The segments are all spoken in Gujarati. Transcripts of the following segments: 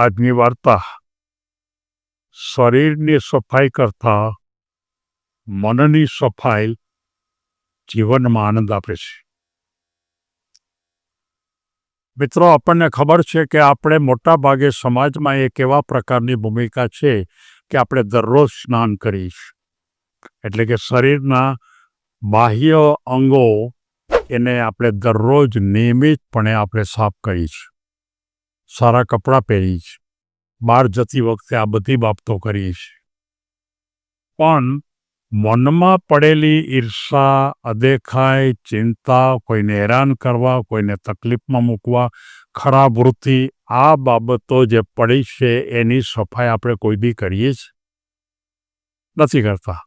આજની વાર્તા. શરીરની સફાઈ કરતા મનની સફાઈ જીવનમાં આનંદ આપે છે. મિત્રો, આપણને ખબર છે કે આપણે મોટા ભાગે સમાજમાં એક એવા પ્રકારની ભૂમિકા છે કે આપણે દરરોજ સ્નાન કરીશ. એટલે કે શરીરના બાહ્ય અંગો એને આપણે દરરોજ નિયમિતપણે આપણે સાફ કરીશ. સારા કપડાં પહેરીશ. બહાર જતી વખતે આ બધી બાબતો કરીશ. પણ મનમાં પડેલી ઈર્ષા અદેખાય ચિંતા, કોઈને હેરાન કરવા, કોઈને તકલીફમાં મૂકવા, ખરાબ વૃત્તિ, આ બાબતો જે પડી છે એની સફાઈ આપણે કોઈ બી કરીએ જ નથી કરતા.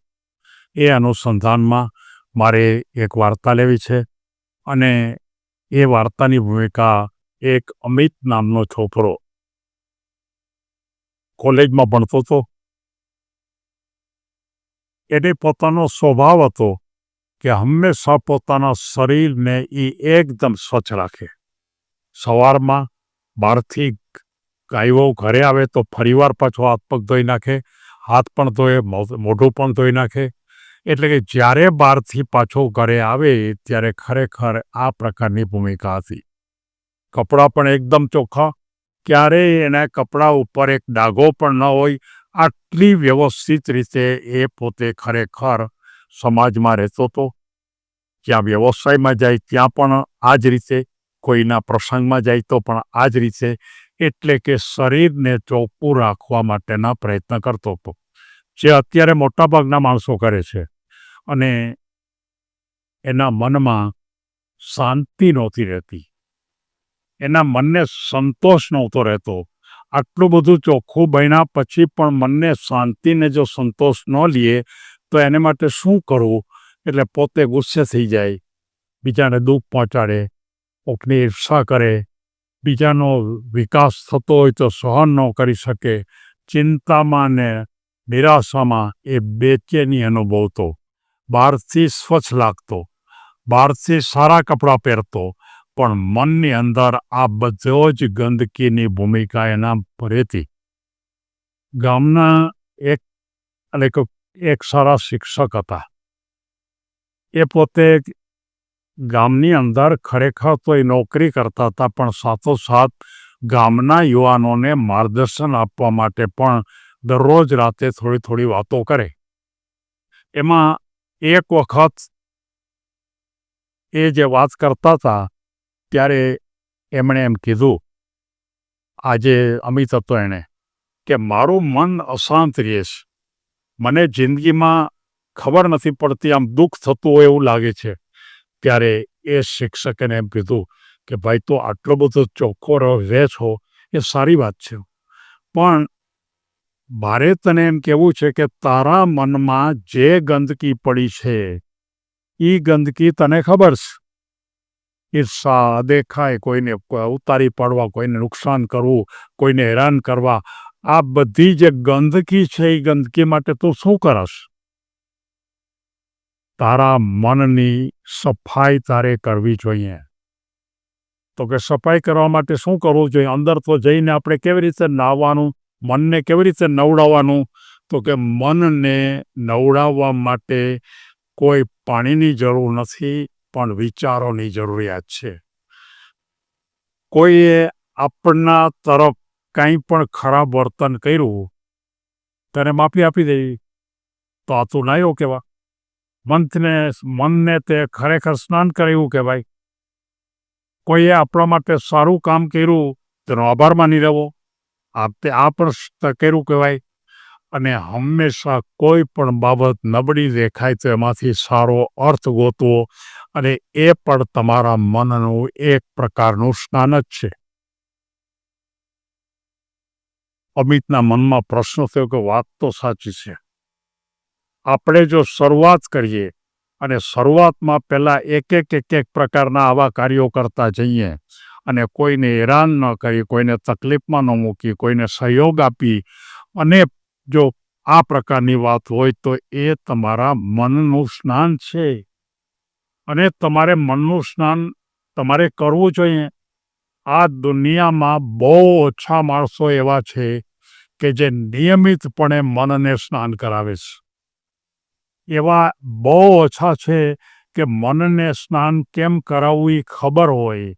એ અનુસંધાનમાં મારે એક વાર્તા લેવી છે અને એ વાર્તાની ભૂમિકા એક અમિત નામનો છોકરો. કોલેજમાં ભણતો હતો એને પોતાનો સ્વભાવ હતો કે હંમેશા પોતાના શરીરને એ એકદમ સ્વચ્છ રાખે. સવારમાં બહારથી ગાયો ઘરે આવે તો ફરીવાર પાછો હાથ પગ ધોઈ નાખે, હાથ પણ ધોએ મોઢું પણ ધોઈ નાખે. એટલે કે જ્યારે બહારથી પાછો ઘરે આવે ત્યારે ખરેખર આ પ્રકારની ભૂમિકા હતી. કપડાં પણ એકદમ ચોખ્ખા. ક્યારેય એના કપડા ઉપર એક ડાઘો પણ ન હોય. આટલી વ્યવસ્થિત રીતે એ પોતે ખરેખર સમાજમાં રહેતો હતો. જ્યાં વ્યવસાયમાં જાય ત્યાં પણ આ જ રીતે, કોઈના પ્રસંગમાં જાય તો પણ આ જ રીતે, એટલે કે શરીરને ચોખ્ખું રાખવા માટેના પ્રયત્ન કરતો હતો. જે અત્યારે મોટાભાગના માણસો કરે છે. અને એના મનમાં શાંતિ નહોતી રહેતી. એના મનને સંતોષ નહોતો રહેતો. આટલું બધું ચોખ્ખું બન્યા પછી પણ મનને શાંતિને જો સંતોષ ન લઈએ તો એને માટે શું કરવું? એટલે પોતે ગુસ્સે થઈ જાય. બીજાને દુઃખ પહોંચાડે, કોકની ઈર્ષા કરે. બીજાનો વિકાસ થતો હોય તો સહન ન કરી શકે. ચિંતામાં ને નિરાશામાં એ બેચેની અનુભવતો. બહારથી સ્વચ્છ લાગતો. બહારથી સારા કપડાં પહેરતો. પણ મનની અંદર આ બધો જ ગંદકીની ભૂમિકા એના ભરેતી. ગામના એક, અને એક સારા શિક્ષક હતા. એ પોતે ગામની અંદર ખરેખર તો એ નોકરી કરતા હતા, પણ સાથોસાથ ગામના યુવાનોને માર્ગદર્શન આપવા માટે પણ દરરોજ રાતે થોડી થોડી વાતો કરે. એમાં એક વખત એ જે વાત કરતા હતા ત્યારે એમણે એમ કીધું, આજે અમિત હતો એણે, કે મારું મન અશાંત રહે છે મને જિંદગીમાં ખબર નથી પડતી આમ દુઃખ થતું હોય એવું લાગે છે. ત્યારે એ શિક્ષકે એમ કીધું કે, ભાઈ, તો આટલો બધો ચોખ્ખો રહે છો એ સારી વાત છે. પણ મારે તને એમ કહેવું છે કે તારા મનમાં જે ગંદકી પડી છે એ ગંદકી તને ખબર છે? ઈર્ષા, દેખાય કોઈને ઉતારી પાડવા, કોઈને નુકસાન કરવું, કોઈને હેરાન કરવા. આ બધી જે ગંદકી છે એ ગંદકી માટે તું શું કરશ? તારા મનની સફાઈ તારે કરવી જોઈએ. તો કે સફાઈ કરવા માટે શું કરવું જોઈએ? અંદર તો જઈને આપણે કેવી રીતે નાહવાનું? મનને કેવી રીતે નવડાવવાનું? તો કે મનને નવડાવવા માટે કોઈ પાણીની જરૂર નથી. પણ વિચારોની જરૂરિયાત છે. કોઈએ આપણા તરફ કંઈ પણ ખરાબ વર્તન કર્યું, તેને માફી આપી દેવી. તો આ તું નાયો કહેવા મંથને, મનને તે ખરેખર સ્નાન કરાવ્યું કહેવાય. કોઈએ આપણા માટે સારું કામ કર્યું, તેનો આભાર માની લેવો. આ તે આ પણ કર્યું કહેવાય. અને હંમેશા કોઈ પણ બાબત નબળી દેખાય તો એમાંથી સારો અર્થ ગોતવો અને એ પણ તમારા મનનું એક પ્રકારનું સ્નાન જ છે. અમિતના મનમાં પ્રશ્ન થયો કે વાત તો સાચી છે. આપણે જો શરૂઆત કરીએ અને શરૂઆતમાં પહેલાં એક એક એક એક પ્રકારના આવા કાર્યો કરતા જઈએ અને કોઈને હેરાન ન કરી, કોઈને તકલીફમાં ન મૂકી, કોઈને સહયોગ આપી અને જો આ પ્રકારની વાત હોય તો એ તમારા મનનું સ્નાન છે. અને તમારે મનનું સ્નાન તમારે કરવું જોઈએ. આ દુનિયામાં બહુ ઓછા માણસો એવા છે કે જે નિયમિતપણે મનને સ્નાન કરાવે છે. એવા બહુ ઓછા છે કે મનને સ્નાન કેમ કરાવવું એ ખબર હોય.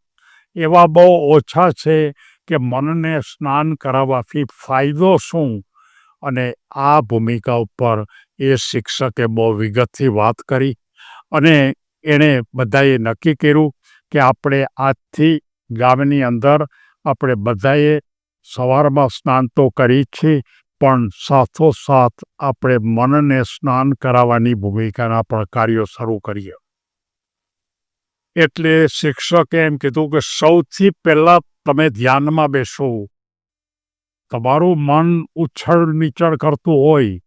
એવા બહુ ઓછા છે કે મનને સ્નાન કરાવવાથી ફાયદો શું? અને આ ભૂમિકા ઉપર એ શિક્ષકે બહુ વિગતથી વાત કરી અને એણે બધાએ નક્કી કર્યું કે આપણે આજથી ગામની અંદર આપણે બધાએ સવારમાં સ્નાન તો કરી છે, પણ સાથોસાથ આપણે મનને સ્નાન કરાવવાની ભૂમિકાના પણ કાર્યો શરૂ કરીએ. એટલે શિક્ષકે એમ કીધું કે સૌથી પહેલાં તમે ધ્યાનમાં બેસો. તમારું મન ઉછળ નીચળ કરતું હોય,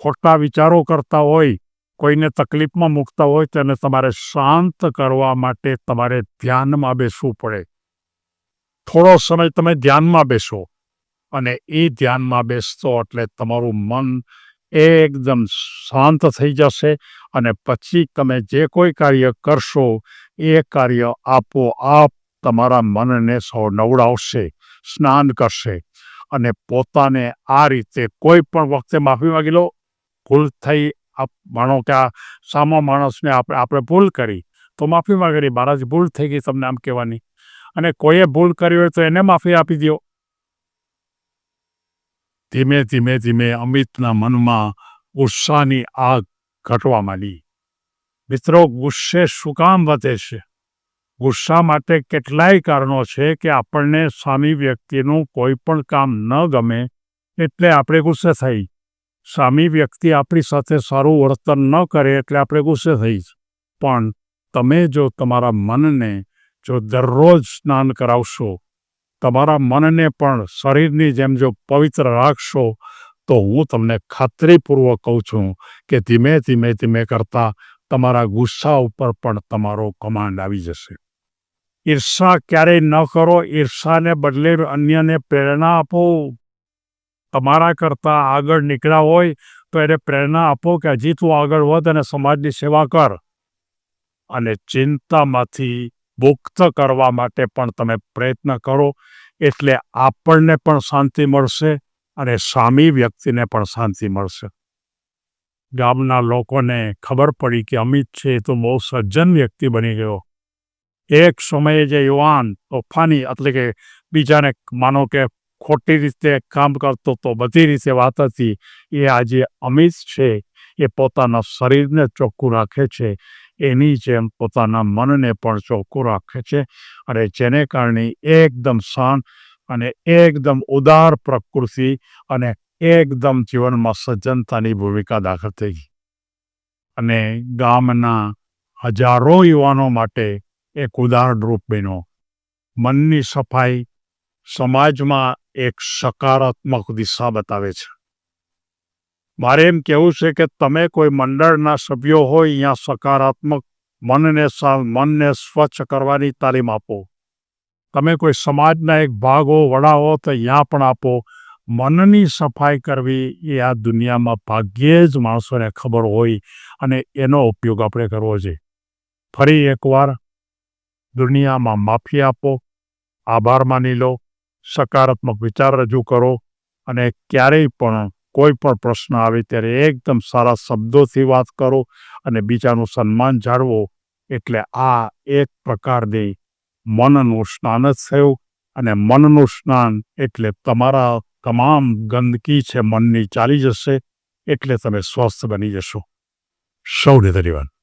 ખોટા વિચારો કરતા હોય, કોઈને તકલીફમાં મૂકતા હોય, તેને તમારે શાંત કરવા માટે તમારે ધ્યાનમાં બેસવું પડે. થોડો સમય તમે ધ્યાનમાં બેસો અને એ ધ્યાનમાં બેસતો એટલે તમારું મન એકદમ શાંત થઈ જશે અને પછી તમે જે કોઈ કાર્ય કરશો, એ કાર્ય આપોઆપ તમારા મનને સૌ, નવડાવશે, સ્નાન કરશે. અને પોતાને આ રીતે કોઈ પણ વખતે માફી માગી લો. ભૂલ થઈ, આપ માનો કે આ સામો માણસને આપણે આપણે ભૂલ કરી, તો માફી માગેલી મહારાજ, ભૂલ થઈ ગઈ તમને આમ કહેવાની. અને કોઈએ ભૂલ કરી હોય તો એને માફી આપી દો ધીમે ધીમે ધીમે અમિતના મનમાં ગુસ્સાની આગ ઘટવા માંડી. મિત્રો, ગુસ્સે શું કામ વધે છે? ગુસ્સા માટે કેટલાય કારણો છે કે આપણને સામી વ્યક્તિનું કોઈ પણ કામ ન ગમે એટલે આપણે ગુસ્સે થઈ. સામી વ્યક્તિ આપણી સાથે સારું વર્તન ન કરે એટલે આપણે ગુસ્સે થઈ પણ તમે જો તમારા મનને જો દરરોજ સ્નાન કરાવશો, તમારા મનને પણ શરીરની જેમ જો પવિત્ર રાખશો, તો હું તમને ખાતરીપૂર્વક કહું છું કે ધીમે ધીમે ધીમે કરતાં તમારા ગુસ્સા ઉપર પણ તમારો કમાન્ડ આવી જશે. ઈર્ષા ક્યારેય ન કરો, ઈર્ષાને બદલે અન્યને પ્રેરણા આપો. તમારા કરતાં આગળ નીકળ્યા હોય તો એને પ્રેરણા આપો કે હજી તું આગળ વધ અને સમાજની સેવા કર. અને ચિંતામાંથી મુક્ત કરવા માટે પણ તમે પ્રયત્ન કરો, એટલે આપણને પણ શાંતિ મળશે અને સામી વ્યક્તિને પણ શાંતિ મળશે. ગામના લોકોને ખબર પડી કે અમિત છે એ તો બહુ સજ્જન વ્યક્તિ બની ગયો. એક સમયે જે યુવાન તોફાની એટલે કે બીજાને માનો કે ખોટી રીતે કામ કરતો તો બધી રીતે વાત હતી. એ આજે અમિત છે, એ પોતાના શરીરને ચોખ્ખું રાખે છે. એની જેમ પોતાના મનને પણ ચોખ્ખું રાખે છે અને જેને કારણે એકદમ શાંત અને એકદમ ઉદાર પ્રકૃતિ અને એકદમ જીવનમાં સજ્જનતાની ભૂમિકા દાખલ થઈ. ગઈ અને ગામના હજારો યુવાનો માટે એક ઉદાહરણરૂપ બન્યો. મનની સફાઈ સમાજમાં એક સકારાત્મક દિશા બતાવે છે. મારે એમ કહેવું છે કે તમે કોઈ મંડળના સભ્યો હોય, અહીંયા સકારાત્મક મનને મનને સ્વચ્છ કરવાની તાલીમ આપો. તમે કોઈ સમાજના એક ભાગ હો વડા હો તો અહીંયા પણ આપો. મનની સફાઈ કરવી એ આ દુનિયામાં ભાગ્યે જ માણસોને ખબર હોય અને એનો ઉપયોગ આપણે કરવો જોઈએ. ફરી એકવાર દુનિયામાં માફી આપો, આભાર માની લો, સકારાત્મક વિચાર રજૂ કરો અને ક્યારેય પણ કોઈ પણ પ્રશ્ન આવે ત્યારે એકદમ સારા શબ્દોથી વાત કરો અને બીજાનું સન્માન જાળવો. એટલે આ એક પ્રકારની મનનું સ્નાન જ થયું અને મનનું સ્નાન એટલે તમારા તમામ ગંદકી છે, મનની ચાલી જશે, એટલે તમે સ્વસ્થ બની જશો. સૌને ધન્યવાદ.